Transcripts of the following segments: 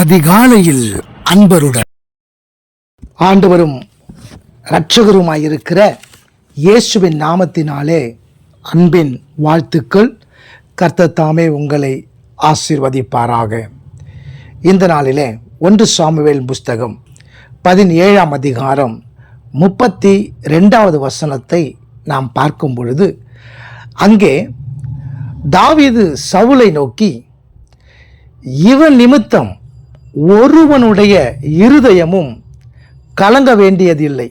அதிகாலையில் அன்பருடன். ஆண்டவரும் இரட்சகருமாயிருக்கிற இயேசுவின் நாமத்தினாலே அன்பின் வாழ்த்துக்கள். கர்த்தர் தாமே உங்களை ஆசிர்வதிப்பாராக. இந்த நாளிலே ஒன்று சாமுவேல் புஸ்தகம் பதினேழாம் அதிகாரம் முப்பத்தி ரெண்டாவது வசனத்தை நாம் பார்க்கும் பொழுது அங்கே தாவீது சவுலை நோக்கி இவன் நிமித்தம் ஒருவனுடைய இருதயமும் கலங்க வேண்டியதில்லை.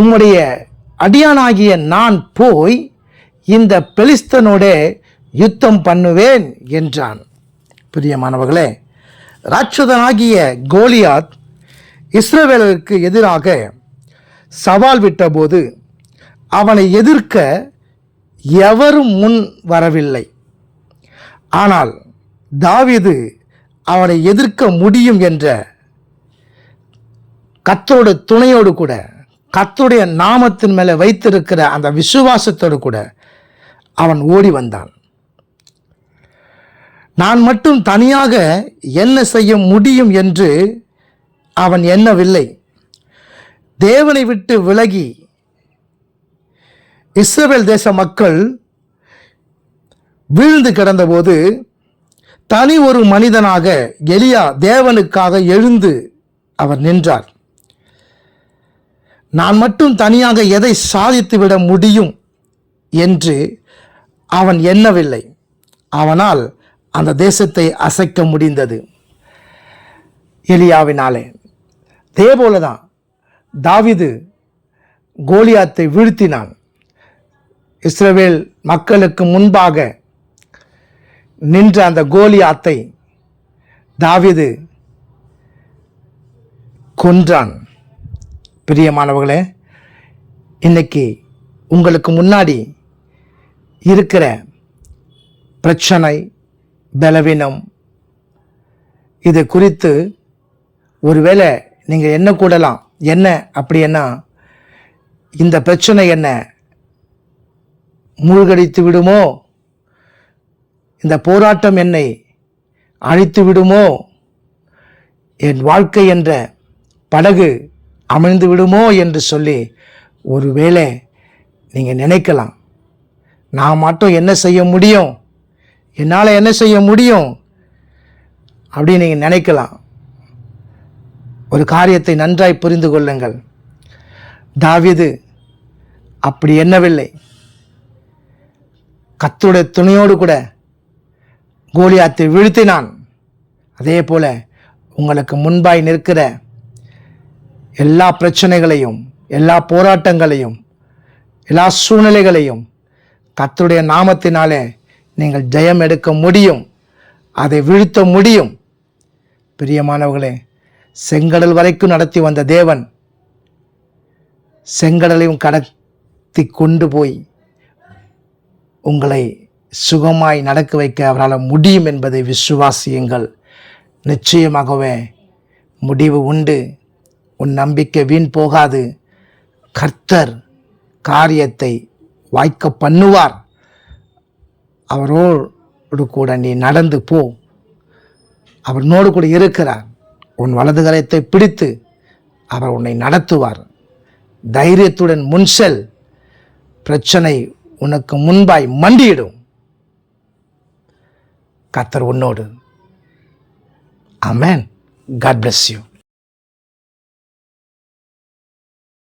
உம்முடைய அடியானாகிய நான் போய் இந்த பெலிஸ்தனோட யுத்தம் பண்ணுவேன் என்றான். பிரியமானவர்களே ராட்சதனாகிய கோலியாத் இஸ்ரவேலருக்கு எதிராக சவால் விட்டபோது அவனை எதிர்க்க எவரும் முன் வரவில்லை. ஆனால் தாவீது அவனை எதிர்க்க முடியும் என்ற கத்தரோட துணையோடு கூட கத்தருடைய நாமத்தின் மேலே வைத்திருக்கிற அந்த விசுவாசத்தோடு கூட அவன் ஓடி வந்தான். நான் மட்டும் தனியாக என்ன செய்ய முடியும் என்று அவன் எண்ணவில்லை. தேவனை விட்டு விலகி இஸ்ரேல் தேச மக்கள் வீழ்ந்து கிடந்தபோது தனி ஒரு மனிதனாக எலியா தேவனுக்காக எழுந்து அவர் நின்றார். நான் மட்டும் தனியாக எதை சாதித்துவிட முடியும் என்று அவன் எண்ணவில்லை. அவனால் அந்த தேசத்தை அசைக்க முடிந்தது. எலியாவினாலே. தேபோல தான் தாவிது கோலியாத்தை வீழ்த்தினான். இஸ்ரவேல் மக்களுக்கு முன்பாக நின்ற அந்த கோலி ஆத்தை தாவிது கொன்றான். பிரியமானவர்களே இன்னைக்கு உங்களுக்கு முன்னாடி இருக்கிற பிரச்சனை பலவீனம் இது குறித்து ஒருவேளை நீங்கள் என்ன கூடலாம் என்ன அப்படின்னா இந்த பிரச்சனை என்ன மூழ்கடித்து விடுமோ இந்த போராட்டம் என்னை அழித்து விடுமோ? என் வாழ்க்கை என்ற படகு அமிழ்ந்து விடுமோ என்று சொல்லி ஒருவேளை நீங்கள் நினைக்கலாம். நான் மட்டும் என்ன செய்ய முடியும்? என்னால் என்ன செய்ய முடியும்? அப்படின்னு நீங்கள் நினைக்கலாம். ஒரு காரியத்தை நன்றாய் புரிந்து கொள்ளுங்கள். தாவிது அப்படி எண்ணவில்லை. கத்துடைய துணையோடு கூட கோலியாத்தை வீழ்த்தினான். அதே போல உங்களுக்கு முன்பாய் நிற்கிற எல்லா பிரச்சனைகளையும் எல்லா போராட்டங்களையும் எல்லா சூழ்நிலைகளையும் கத்துடைய நாமத்தினாலே நீங்கள் ஜெயம் எடுக்க முடியும் அதை வீழ்த்த முடியும். பிரியமானவர்களே செங்கடல் வரைக்கும் நடத்தி வந்த தேவன் செங்கடலையும் கடத்தி கொண்டு போய் உங்களை சுகமாய் நடக்க வைக்க அவரால் முடியும் என்பதை விசுவாசியுங்கள். நிச்சயமாகவே முடிவு உண்டு. உன் நம்பிக்கை வீண் போகாது. கர்த்தர் காரியத்தை வாய்க்க பண்ணுவார். அவரோடு கூட நீ நடந்து போ. அவனோடு கூட இருக்கிறார். உன் வலது கரத்தை பிடித்து அவர் உன்னை நடத்துவார். தைரியத்துடன் முன்செல் பிரச்சனை உனக்கு முன்பாய் மண்டியிடும். கத்தர் உன்னோடு. அமேன் காட் பிளஸ் யூ